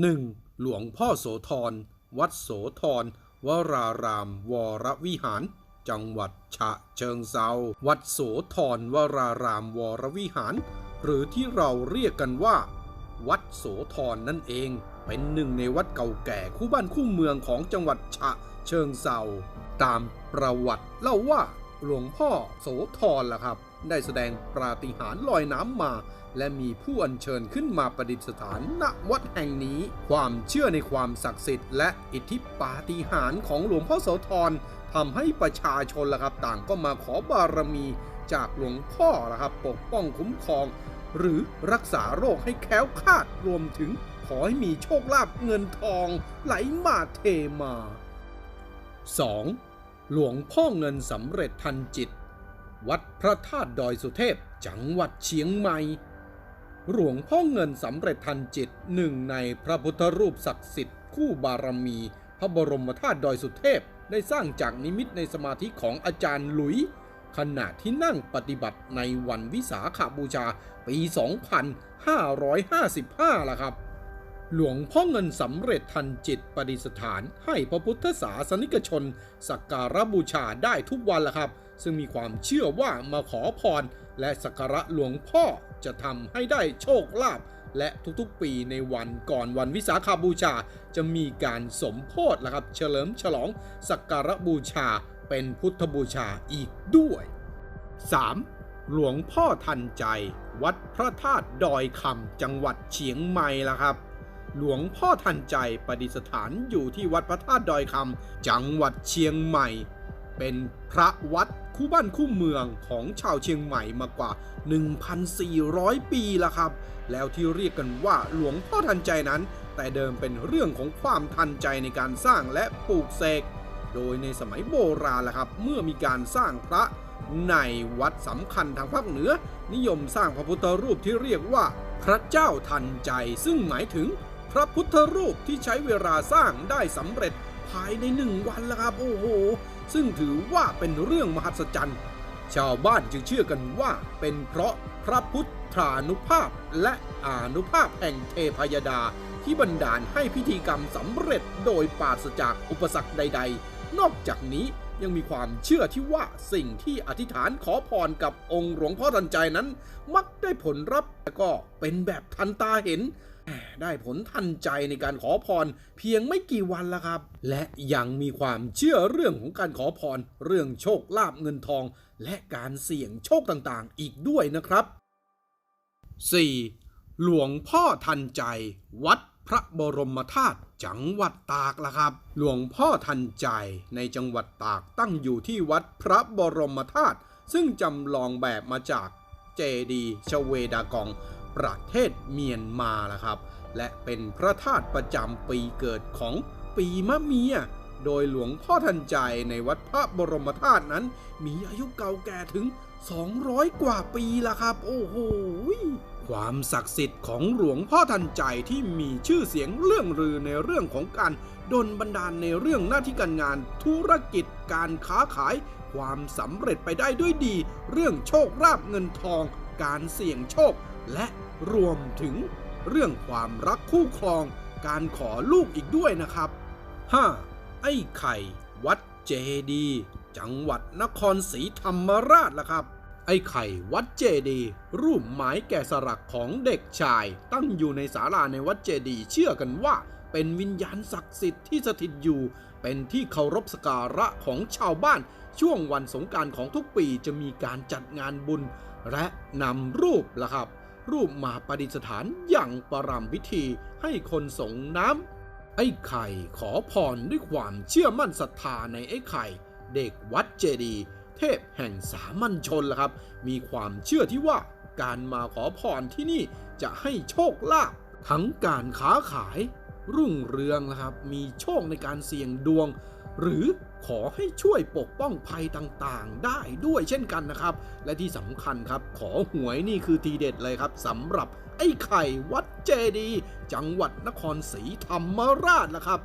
1. หลวงพ่อโสธร วัดโสธร วราราม วรวิหาร จังหวัดฉะเชิงเซา วัดโสธร วราราม วรวิหาร หรือที่เราเรียกกันว่า วัดโสธรนั่นเอง เป็นหนึ่งในวัดเก่าแก่คู่บ้านคู่เมืองของจังหวัดฉะเชิงเซา ตามประวัติเล่าว่าหลวงพ่อโสธรล่ะครับ ได้แสดงปาฏิหาริย์ลอยน้ำมา และมีผู้อัญเชิญขึ้นมาประดิษฐานณวัดแห่งนี้ ความเชื่อในความศักดิ์สิทธิ์และอิทธิปาฏิหาริย์ของหลวงพ่อโสธรทำให้ประชาชนละครับต่างก็มาขอบารมีจากหลวงพ่อละครับปกป้องคุ้มครอง หรือรักษาโรคให้แคล้วคลาดรวมถึงขอให้มีโชคลาภเงินทองไหลมาเทมา 2. หลวงพ่อเงินสำเร็จทันจิต วัดพระธาตุดอยสุเทพ จังหวัดเชียงใหม่ หลวงพ่อเงินสำเร็จทันจิตหนึ่งในพระพุทธรูปศักดิ์สิทธิ์คู่บารมี พระบรมธาตุดอยสุเทพ ได้สร้างจากนิมิตในสมาธิของอาจารย์หลุย ขณะที่นั่งปฏิบัติในวันวิสาขาบูชาปี 2555ล่ะครับหลวงพ่อเงินสำเร็จทันจิตประดิษฐานให้พระพุทธศาสนิกชน สักการะบูชาได้ทุกวันละครับ ซึ่งมีความเชื่อว่ามาขอพร และสักการะหลวงพ่อจะทำให้ได้โชคลาภและทุกๆ ปีในวันก่อนวันวิสาขาบูชา จะมีการสมโพธิละครับ เฉลิมฉลองสักการะบูชาเป็นพุทธบูชาอีกด้วย 3. หลวงพ่อทันใจ วัดพระธาตุดอยคำจังหวัดเชียงใหม่ละครับ หลวงพ่อทันใจประดิษฐานอยู่ที่วัดพระธาตุดอยคำจังหวัดเชียงใหม่ เป็นพระวัด คู่บ้านคู่เมืองของชาวเชียงใหม่มากว่า 1,400 ปีละครับ แล้วที่เรียกกันว่าหลวงพ่อทันใจนั้น แต่เดิมเป็นเรื่องของความทันใจในการสร้างและปลูกเสก โดยในสมัยโบราณละครับ เมื่อมีการสร้างพระในวัดสำคัญทางภาคเหนือ นิยมสร้างพระพุทธรูปที่เรียกว่าพระเจ้าทันใจ ซึ่งหมายถึงพระพุทธรูปที่ใช้เวลาสร้างได้สำเร็จ ภายในหนึ่งวันละครับโอ้โห ซึ่งถือว่าเป็นเรื่องมหัศจรรย์ ชาวบ้านจึงเชื่อกันว่าเป็นเพราะพระพุทธานุภาพและอานุภาพแห่งเทพยดาที่บันดาลให้พิธีกรรมสำเร็จโดยปราศจากอุปสรรคใด ๆ นอกจากนี้ยังมีความเชื่อที่ว่าสิ่งที่อธิษฐานขอพรกับองค์หลวงพ่อทันใจนั้น มักได้ผลรับและก็เป็นแบบทันตาเห็น ได้ผลทันใจในการขอพรเพียงไม่กี่วันละครับ และยังมีความเชื่อเรื่องของการขอพร เรื่องโชคลาภเงินทอง และการเสี่ยงโชคต่างๆ อีกด้วยนะครับ 4. หลวงพ่อทันใจ วัดพระบรมธาตุจังหวัดตากละครับ หลวงพ่อทันใจในจังหวัดตากตั้งอยู่ที่วัดพระบรมธาตุซึ่งจำลองแบบมาจากเจดีชเวดากอง ประเทศเมียนมาล่ะครับ และเป็นพระธาตุประจำปีเกิดของปีมะเมีย โดยหลวงพ่อทันใจในวัดพระบรมธาตุนั้น มีอายุเก่าแก่ถึง 200 กว่าปีละครับ โอ้โหความศักดิ์สิทธิ์ของหลวงพ่อทันใจที่มีชื่อเสียงเรื่องลือในเรื่องของการดลบันดาลในเรื่องหน้าที่การงาน ธุรกิจการค้าขาย ความสำเร็จไปได้ด้วยดี เรื่องโชคลาภเงินทอง การเสี่ยงโชค และรวมถึงเรื่องความรักคู่ครองการขอลูกอีกด้วยนะครับ 5. ไอ้ไข่วัดเจดี จังหวัดนครศรีธรรมราชล่ะครับ ไอ้ไข่วัดเจดี รูปหมายแกะสลักของเด็กชาย ตั้งอยู่ในศาลาในวัดเจดี เชื่อกันว่า เป็นวิญญาณศักดิ์สิทธิ์ที่สถิตอยู่ เป็นที่เคารพสการะของชาวบ้าน ช่วงวันสงการของทุกปีจะมีการจัดงานบุญ และนำรูปล่ะครับ รูปมาประดิษฐานอย่างประรำพิธีให้คนสงน้ำไอ้ไข่ขอพรด้วยความเชื่อมั่นศรัทธาในไอ้ไข่ เด็กวัดเจดียเทพแห่งสามัญชนล่ะครับ มีความเชื่อที่ว่าการมาขอพรที่นี่จะให้โชคลาภทั้งการค้าขาย รุ่งเรืองนะครับ มีโชคในการเสี่ยงดวง หรือ ขอให้ช่วยปกป้องภัยต่างๆ ได้ด้วยเช่นกันนะครับ และที่สำคัญครับ ขอหวยนี่คือทีเด็ดเลยครับสำหรับไอ้ไข่วัดเจดี จังหวัดนครศรีธรรมราชนะครับ